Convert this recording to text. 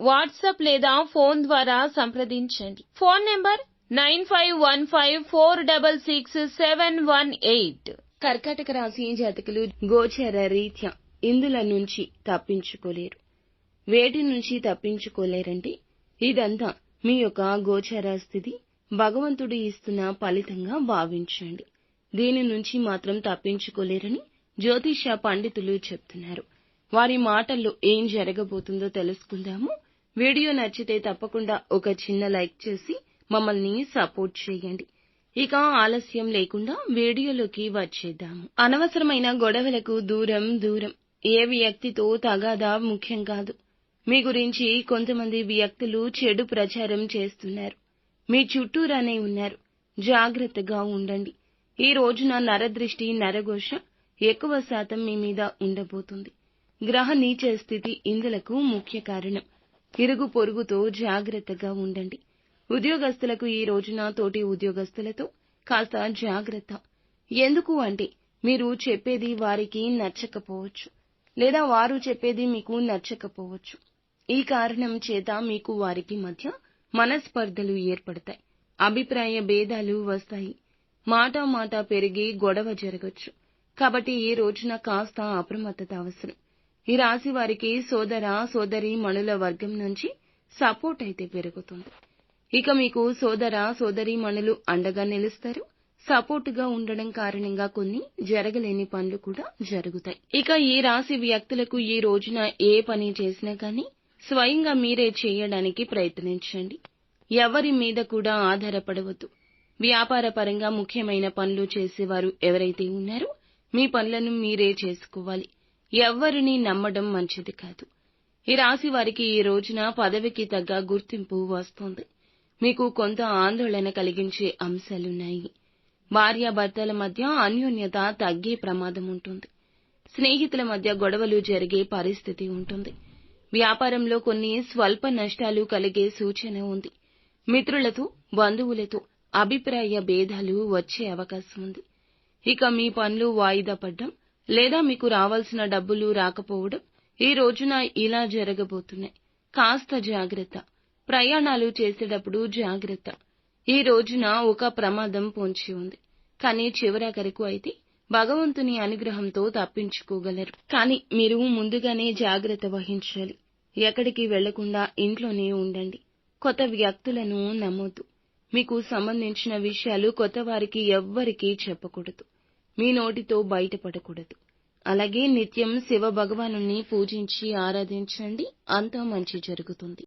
WhatsApp లేదా phone ద్వారా సంప్రదించండి. Phone number nine five one five four double six seven one eight. కర్కాటక రాశి జాతకులు గోచర రీత్యా ఇందుల నుంచి తప్పించుకోలేరు. వేటి నుంచి తప్పించుకోలేరంటే ఇదంతా మీ యొక్క గోచర స్థితి. భగవంతుడు ఇస్తున్న ఫలితంగా భావించండి. దీని నుంచి మాత్రం తప్పించుకోలేరని జ్యోతిష పండితులు చెప్తున్నారు. వారి మాటల్లో ఏం జరగబోతుందో తెలుసుకుందాము. వీడియో నచ్చితే తప్పకుండా ఒక చిన్న లైక్ చేసి మమ్మల్ని సపోర్ట్ చేయండి. ఇక ఆలస్యం లేకుండా వీడియోలోకి వచ్చేద్దాము. అనవసరమైన గొడవలకు దూరం దూరం. ఏ వ్యక్తితో తగాదా ముఖ్యం కాదు. మీ గురించి కొంతమంది వ్యక్తులు చెడు ప్రచారం చేస్తున్నారు. మీ చుట్టూరానే ఉన్నారు. జాగ్రత్తగా ఉండండి. ఈ రోజున నరదృష్టి నరఘోష ఎక్కువ శాతం మీ మీద ఉండబోతుంది. గ్రహ నీచ స్థితి ఇందులకు ముఖ్య కారణం. ఇరుగు పొరుగుతో జాగ్రత్తగా ఉండండి. ఉద్యోగస్తులకు ఈ రోజున తోటి ఉద్యోగస్తులతో కాస్త జాగ్రత్త. ఎందుకు అంటే మీరు చెప్పేది వారికి నచ్చకపోవచ్చు. లేదా వారు చెప్పేది మీకు నచ్చకపోవచ్చు. ఈ కారణం చేత మీకు వారికి మధ్య మనస్పర్ధలు ఏర్పడతాయి. అభిప్రాయ భేదాలు వస్తాయి. మాట మాట పెరిగి గొడవ జరగచ్చు. కాబట్టి ఈ రోజున కాస్త అప్రమత్తత అవసరం. ఈ రాశి వారికి సోదర సోదరి మణుల వర్గం నుంచి సపోర్ట్ అయితే పెరుగుతుంది. ఇక మీకు సోదర సోదరి మణులు అండగా నిలుస్తారు. సపోర్టుగా ఉండడం కారణంగా కొన్ని జరగలేని పనులు కూడా జరుగుతాయి. ఇక ఈ రాశి వ్యక్తులకు ఈ రోజున ఏ పని చేసినా కానీ స్వయంగా మీరే చేయడానికి ప్రయత్నించండి. ఎవరి మీద కూడా ఆధారపడవద్దు. వ్యాపార పరంగా ముఖ్యమైన పనులు చేసేవారు ఎవరైతే ఉన్నారో మీ పనులను మీరే చేసుకోవాలి. ఎవ్వరిని నమ్మడం మంచిది కాదు. ఈ రాశి వారికి ఈ రోజున పదవికి తగ్గ గుర్తింపు వస్తుంది. మీకు కొంత ఆందోళన కలిగించే అంశాలున్నాయి. భార్యాభర్తల మధ్య అన్యోన్యత తగ్గే ప్రమాదం ఉంటుంది. స్నేహితుల మధ్య గొడవలు జరిగే పరిస్థితి ఉంటుంది. వ్యాపారంలో కొన్ని స్వల్ప నష్టాలు కలిగే సూచన ఉంది. మిత్రులతో బంధువులతో అభిప్రాయ భేదాలు వచ్చే అవకాశం ఉంది. ఇక మీ పనులు వాయిదా పడ్డం లేదా మీకు రావాల్సిన డబ్బులు రాకపోవడం ఈ రోజున ఇలా జరగబోతున్నాయి. కాస్త జాగ్రత్త. ప్రయాణాలు చేసేటప్పుడు జాగ్రత్త. ఈ రోజున ఒక ప్రమాదం పొంచి ఉంది. కానీ చివరాఖరకు అయితే భగవంతుని అనుగ్రహంతో తప్పించుకోగలరు. కానీ మీరు ముందుగానే జాగ్రత్త వహించాలి. ఎక్కడికి వెళ్ళకుండా ఇంట్లోనే ఉండండి. కొత్త వ్యక్తులను నమ్మొద్దు. మీకు సంబంధించిన విషయాలు కొత్త వారికి ఎవ్వరికీ చెప్పకూడదు. మీ నోటితో బయటపడకూడదు. అలాగే నిత్యం శివ భగవానుడిని పూజించి ఆరాధించండి. అంతా మంచి జరుగుతుంది.